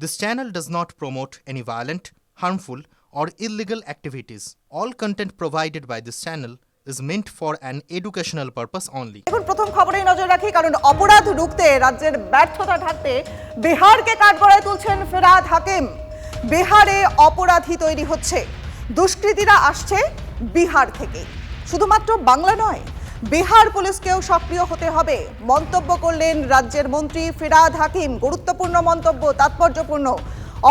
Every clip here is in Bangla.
This channel does not promote any violent, harmful, or illegal activities. All content provided by this channel is meant for an educational purpose only. এখন প্রথম খবরেই নজর রাখি কারণ অপরাধ রুখতে রাজ্যের ব্যর্থতা ঢাকতে বিহারকে কাঠগড়ায় তুলছেন ফেরাদ হাকিম বিহারে অপরাধী তৈরি হচ্ছে দুষ্কৃতীরা আসছে বিহার থেকে শুধুমাত্র বাংলা নয় বিহার পুলিশকেও সক্রিয় হতে হবে। মন্তব্য করলেন রাজ্যের মন্ত্রী ফিরাদ হাকিম। গুরুত্বপূর্ণ মন্তব্য, তাৎপর্যপূর্ণ।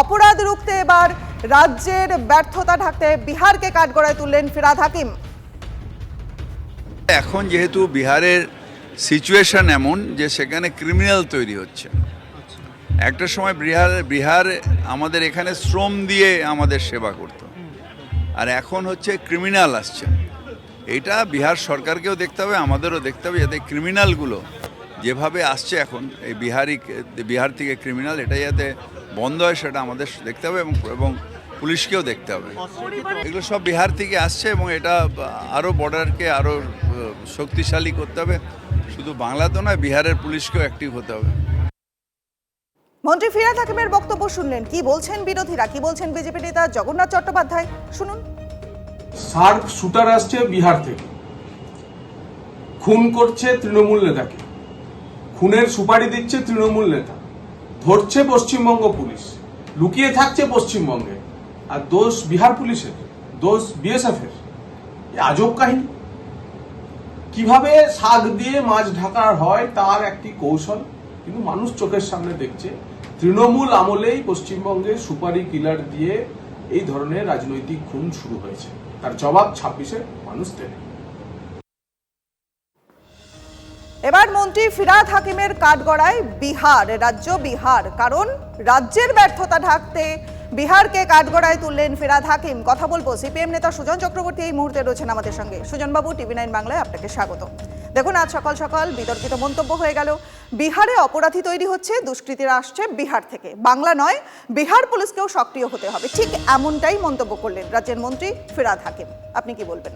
অপরাধ রুখতে এবার রাজ্যের ব্যর্থতা ঢাকতে বিহারকে কাঠগড়ায় তুললেন ফিরাদ হাকিম। এখন যেহেতু বিহারের সিচুয়েশন এমন যে সেখানে ক্রিমিনাল তৈরি হচ্ছে। একটা সময় বিহার বিহার আমাদের এখানে শ্রম দিয়ে আমাদের সেবা করত। আর এখন হচ্ছে ক্রিমিনাল আসছে। এইটা বিহার সরকারকেও দেখতে হবে, আমাদেরও দেখতে হবে, যাতে ক্রিমিনালগুলো যেভাবে আসছে এখন, এই বিহারি, বিহার থেকে ক্রিমিনাল এটা যাতে বন্ধ হয় সেটা আমাদের দেখতে হবে এবং এবং পুলিশকেও দেখতে হবে। এগুলো সব বিহার থেকে আসছে এবং এটা আরও বর্ডারকে আরও শক্তিশালী করতে হবে। শুধু বাংলা তো নয়, বিহারের পুলিশকেও অ্যাক্টিভ হতে হবে। মন্ত্রী ফিরাদ হাকিমের বক্তব্য শুনলেন। কি বলছেন বিরোধীরা? কি বলছেন বিজেপি নেতা জগন্নাথ চট্টোপাধ্যায়? শুনুন। সার্ক শুটার আসছে বিহার থেকে। খুন করছে তৃণমূল নেতাকে। খুনের সুপারি দিচ্ছে তৃণমূল নেতা। ধরছে পশ্চিমবঙ্গ পুলিশ। লুকিয়ে থাকছে পশ্চিমবঙ্গে। আর দোষ বিহার পুলিশের, দোষ বিএসএফ এর আজব কাহিনী। কীভাবে শাক দিয়ে মাছ ঢাকার হয় তার একটি কৌশল, কিন্তু মানুষ চোখের সামনে দেখছে, তৃণমূল আমলেই পশ্চিমবঙ্গে সুপারি কিলার দিয়ে এই ধরনের রাজনৈতিক খুন শুরু হয়েছে। তার জবাব ছাব্বিশে মানুষ দেবে। এবার মন্ত্রী ফিরাদ হাকিমের কাঠগড়ায় বিহার, রাজ্য বিহার, কারণ রাজ্যের ব্যর্থতা ঢাকতে বিহারকে কাঠগড়ায় তুললেন ফিরাদ হাকিম। কথা বলব, সিপিএম নেতা সুজন চক্রবর্তী এই মুহূর্তে রয়েছেন আমাদের সঙ্গে। সুজনবাবু, টিভি নাইন বাংলায় আপনাকে স্বাগত। দেখুন, আজ সকাল সকাল বিতর্কিত মন্তব্য হয়ে গেল। বিহারে অপরাধী তৈরি হচ্ছে, দুষ্কৃতীরা আসছে বিহার থেকে। বাংলা নয়, বিহার পুলিশকেও সক্রিয় হতে হবে। ঠিক এমনটাই মন্তব্য করলেন রাজ্যের মন্ত্রী ফিরাদ হাকিম। আপনি কি বলবেন?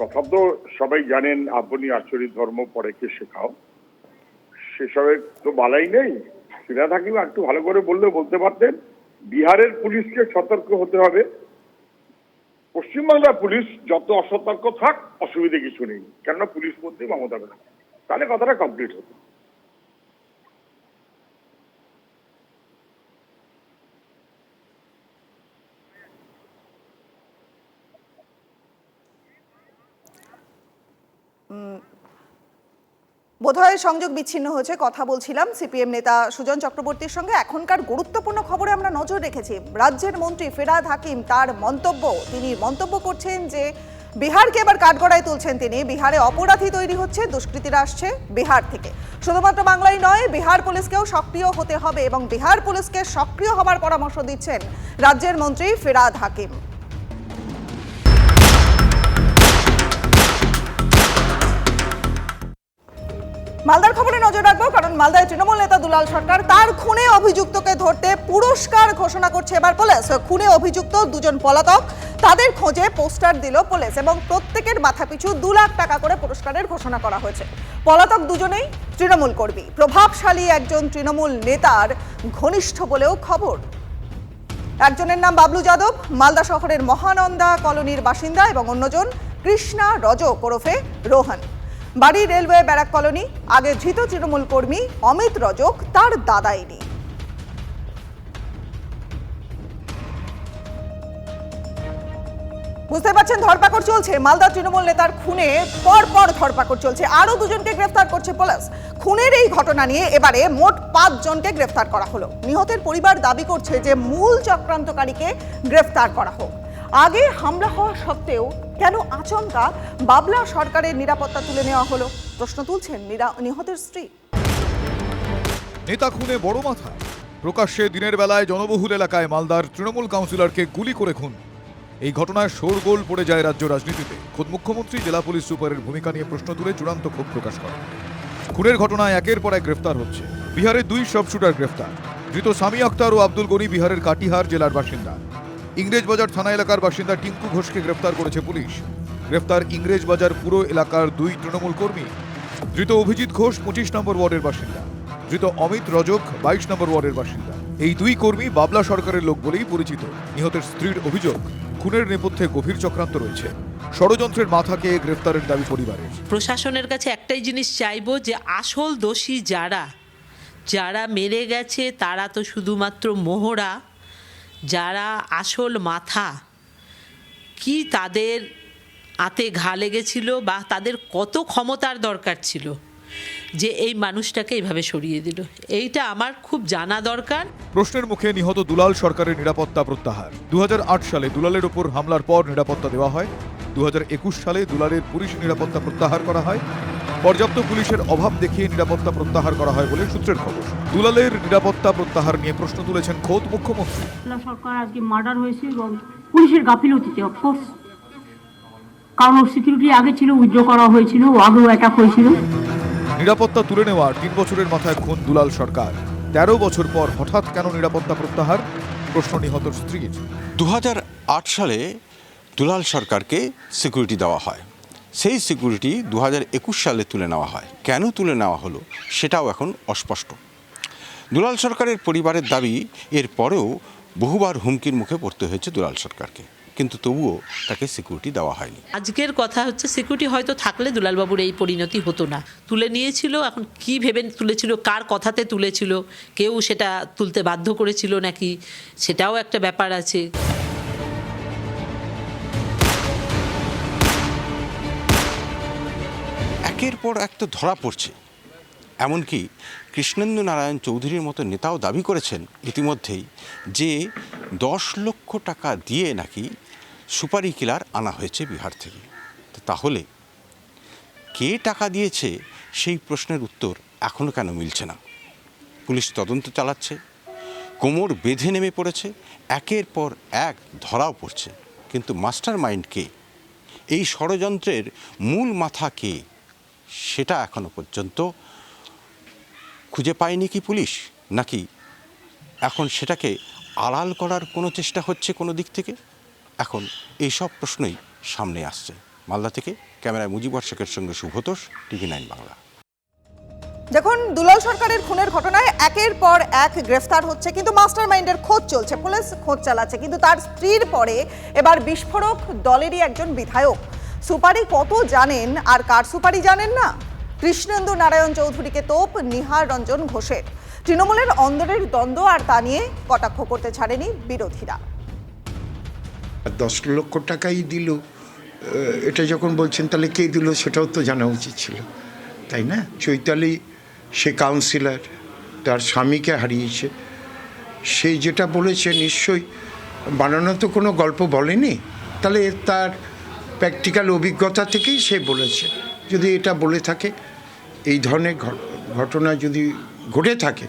কথা তো সবাই জানেন, আপনি আচরিত ধর্ম, পরে কে শেখাও। সেসবের তো বালাই নেই। সিরাজ হাকিম একটু ভালো করে বললে বলতে পারতেন, বিহারের পুলিশকে সতর্ক হতে হবে। পশ্চিমবাংলার পুলিশ যত অসতর্ক থাক, অসুবিধে কিছু নেই। কেননা পুলিশ মন্ত্রী মমতা ব্যানার্জি। তাহলে কথাটা কমপ্লিট হতো বোধহয় সংযোগ বিচ্ছিন্ন হয়েছে, কথা বলছিলাম সিপিএম নেতা সুজন চক্রবর্তীর সঙ্গে। এখনকার গুরুত্বপূর্ণ খবরে আমরা নজর রেখেছি। রাজ্যের মন্ত্রী ফেরাদ হাকিম তার মন্তব্য, তিনি মন্তব্য করছেন যে, বিহারকে এবার কাঠগড়ায় তুলছেন তিনি। বিহারে অপরাধী তৈরি হচ্ছে, দুষ্কৃতীরা আসছে বিহার থেকে। শুধুমাত্র বাংলায় নয়, বিহার পুলিশকেও সক্রিয় হতে হবে এবং বিহার পুলিশকে সক্রিয় হবার পরামর্শ দিচ্ছেন রাজ্যের মন্ত্রী ফেরাদ হাকিম। মালদার খবরে নজর রাখব, কারণ মালদায় তৃণমূল নেতা দুলাল সরকার তার খুনে অভিযুক্তকে ধরতে পুরস্কার ঘোষণা করছে এবার পুলিশ। খুনে অভিযুক্ত দুজন পলাতক, তাদের খোঁজে পোস্টার দিল পুলিশ এবং প্রত্যেকের মাথাপিছু দু লাখ টাকা করে পুরস্কারের ঘোষণা করা হয়েছে। পলাতক দুজনেই তৃণমূল কর্মী। প্রভাবশালী একজন তৃণমূল নেতার ঘনিষ্ঠ বলেও খবর। একজনের নাম বাবলু যাদব, মালদা শহরের মহানন্দা কলোনির বাসিন্দা এবং অন্যজন কৃষ্ণা রজক ওরফে রোহন। বাড়ি রেলওয়ে ব্যারাক কলোনি, আগে ধৃত তৃণমূল কর্মী অমিত রজক, তার দাদা ইনি বুঝতে পারছেন, ধরপাকড় চলছে। মালদা তৃণমূল নেতার খুনে পর পর ধরপাকড় চলছে। আরও দুজনকে গ্রেফতার করছে পুলিশ। খুনের এই ঘটনা নিয়ে এবারে মোট পাঁচ জনকে গ্রেফতার করা হলো। নিহতের পরিবার দাবি করছে যে, মূল চক্রান্তকারীকে গ্রেফতার করা হোক। আগে হামলা হওয়া সত্ত্বেও কেন আচমকা বাবলা সরকারের নিরাপত্তা তুলে নেওয়া হলো? প্রশ্ন তুলছেন নিহতের স্ত্রী। নেতা খুনে বড় মাথা। প্রকাশ্যে দিনের বেলায় জনবহুল এলাকায় মালদার তৃণমূল কাউন্সিলরকে গুলি করে খুন। এই ঘটনায় শোরগোল পড়ে যায় রাজ্য রাজনীতিতে। খোদ মুখ্যমন্ত্রী, জেলা পুলিশ সুপারের ভূমিকা নিয়ে প্রশ্ন তুলে চূড়ান্ত ক্ষোভ প্রকাশ করেন। খুনের ঘটনায় একের পর এক গ্রেফতার হচ্ছে। বিহারের দুই সব শুটার গ্রেফতার। ধৃত সামি আক্তার ও আব্দুল গনি বিহারের কাটিহার জেলার বাসিন্দা। ইংরেজবাজার থানা এলাকার বাসিন্দা টিঙ্কু ঘোষকে গ্রেফতার করেছে পুলিশ। গ্রেফতার ইংরেজবাজার পুরো এলাকার দুই তৃণমূল কর্মী। ধৃত অভিজিৎ ঘোষ পঁচিশ নম্বর ওয়ার্ডের বাসিন্দা। ধৃত অমিত রজক বাইশ নম্বর ওয়ার্ডের বাসিন্দা। এই দুই কর্মী বাবলা সরকারের লোক বলেই পরিচিত। নিহতের স্ত্রীর অভিযোগ, খুনের নেপথ্যে গভীর চক্রান্ত রয়েছে। ষড়যন্ত্রের মাথাকে গ্রেফতারের দাবি পরিবারের। প্রশাসনের কাছে একটাই জিনিস চাইব যে আসল দোষী যারা যারা মেরে গেছে তারা তো শুধুমাত্র মোহরা। যারা আসল মাথা, কি তাদের আতে ঘা লেগেছিল বা তাদের কত ক্ষমতার দরকার ছিল যে এই মানুষটাকে এইভাবে সরিয়ে দিল? এইটা আমার খুব জানা দরকার। প্রশ্নের মুখে নিহত দুলাল সরকারের নিরাপত্তা প্রত্যাহার। দু হাজার আট সালে দুলালের ওপর হামলার পর নিরাপত্তা দেওয়া হয়। দু হাজার একুশ সালে দুলালের পুলিশ নিরাপত্তা প্রত্যাহার করা হয়। পর্যাপ্ত পুলিশের অভাব দেখিয়ে নিরাপত্তা প্রত্যাহার করা হয় বলে সূত্রের খবর। দুলালের নিরাপত্তা প্রত্যাহার নিয়ে প্রশ্ন তুলেছেন খোদ মুখ্যমন্ত্রী। সরকার আজকে মার্ডার হয়েছে এবং পুলিশের গাফিলতিতে অফকোর্স কারণ ওর সিকিউরিটি আগে ছিল উইথড্র করা হয়েছিল ও আগেও অ্যাটাক হয়েছিল। নিরাপত্তা তুলে নেওয়ার তিন বছরের মাথায় খুন দুলাল সরকার। তেরো বছর পর হঠাৎ কেন নিরাপত্তা প্রত্যাহার? প্রশ্ন নিহত স্ত্রীর। দু সালে দুলাল সরকারকে সিকিউরিটি দেওয়া হয়। সেই সিকিউরিটি দু হাজার একুশ সালে তুলে নেওয়া হয়। কেন তুলে নেওয়া হলো সেটাও এখন অস্পষ্ট। দুলাল সরকারের পরিবারের দাবি, এর পরেও বহুবার হুমকির মুখে পড়তে হয়েছে দুলাল সরকারকে। কিন্তু তবুও তাকে সিকিউরিটি দেওয়া হয়নি। আজকের কথা হচ্ছে, সিকিউরিটি হয়তো থাকলে দুলালবাবুর এই পরিণতি হতো না। তুলে নিয়েছিল, এখন কি ভেবে তুলেছিল, কার কথাতে তুলেছিল, কেউ সেটা তুলতে বাধ্য করেছিল নাকি, সেটাও একটা ব্যাপার আছে। একের পর এক তো ধরা পড়ছে। এমনকি কৃষ্ণেন্দু নারায়ণ চৌধুরীর মতো নেতাও দাবি করেছেন ইতিমধ্যেই যে দশ লক্ষ টাকা দিয়ে নাকি সুপারি কিলার আনা হয়েছে বিহার থেকে। তাহলে কে টাকা দিয়েছে সেই প্রশ্নের উত্তর এখনও কেন মিলছে না? পুলিশ তদন্ত চালাচ্ছে, কোমর বেঁধে নেমে পড়েছে, একের পর এক ধরাও পড়ছে। কিন্তু মাস্টার মাইন্ড কে? এই ষড়যন্ত্রের মূল মাথা কে? সেটা এখনও পর্যন্ত খুঁজে পায়নি কি পুলিশ? নাকি এখন সেটাকে আড়াল করার কোনো চেষ্টা হচ্ছে কোনো দিক থেকে? এখন এই সব প্রশ্নই সামনে আসছে। মালদা থেকে ক্যামেরায় মুজিবর শেখের সঙ্গে শুভতোষ, টিভি নাইন বাংলা। যখন দুলাল সরকারের খুনের ঘটনায় একের পর এক গ্রেফতার হচ্ছে, কিন্তু মাস্টার মাইন্ডের খোঁজ চলছে। পুলিশ খোঁজ চালাচ্ছে, কিন্তু তার স্ত্রীর পরে এবার বিস্ফোরক দলেরই একজন বিধায়ক। সুপারি কত জানেন আর কার সুপারি জানেন না? কৃষ্ণেন্দু নারায়ণ চৌধুরীকে তোপ নিহার রঞ্জন ঘোষের। তৃণমূলের অন্দরের দ্বন্দ্ব আর তা নিয়ে কটাক্ষ করতে ছাড়েনি বিরোধীরা। দশ লক্ষ টাকাই দিল এটা যখন বলছেন তাহলে কে দিল সেটাও তো জানা উচিত ছিল, তাই না? চৈতালি, সে কাউন্সিলর তার স্বামীকে হারিয়েছে। সে যেটা বলেছে নিশ্চয়ই, বানানো তো কোনো গল্প বলেনি, তাহলে তার প্র্যাকটিক্যাল অভিজ্ঞতা থেকেই সে বলেছে। যদি এটা বলে থাকে এই ধরনের ঘট- ঘটনা যদি ঘটে থাকে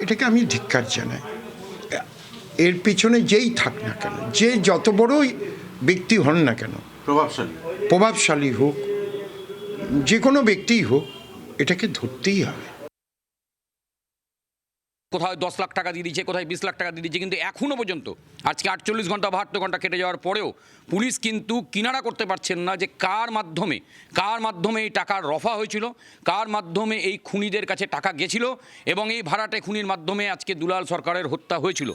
এটাকে আমি ধিক্কার জানাই। এর পিছনে যেই থাক না কেন যে যত বড়ই ব্যক্তি হন না কেন প্রভাবশালী। প্রভাবশালী হোক যে কোনো ব্যক্তিই হোক এটাকে ধরতেই হবে। কোথায় দশ লাখ টাকা দিয়ে দিচ্ছে কোথায় বিশ লাখ টাকা দিয়ে দিচ্ছে কিন্তু এখনও পর্যন্ত, আজকে আটচল্লিশ ঘণ্টা, বাহাত্তর ঘণ্টা কেটে যাওয়ার পরেও পুলিশ কিন্তু কিনারা করতে পারছেন না যে কার মাধ্যমে কার মাধ্যমে এই টাকার রফা হয়েছিল, কার মাধ্যমে এই খুনিদের কাছে টাকা গেছিল এবং এই ভাড়াটে খুনির মাধ্যমে আজকে দুলাল সরকারের হত্যা হয়েছিল।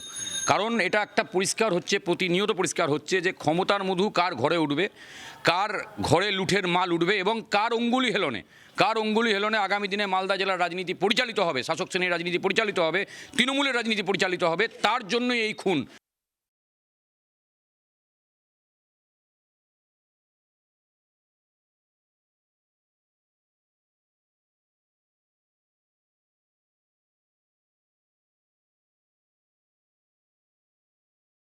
কারণ এটা একটা পরিষ্কার হচ্ছে, প্রতিনিয়ত পরিষ্কার হচ্ছে যে ক্ষমতার মধু কার ঘরে উঠবে, কার ঘরে লুঠের মাল উঠবে এবং কার অঙ্গুলি হেলনে। কার অঙ্গুলি হেলনে আগামী দিনে মালদা জেলার রাজনীতি পরিচালিত হবে? শাসক শ্রেণির রাজনীতি পরিচালিত হবে, তৃণমূলের রাজনীতি পরিচালিত হবে, তার জন্যই এই খুন।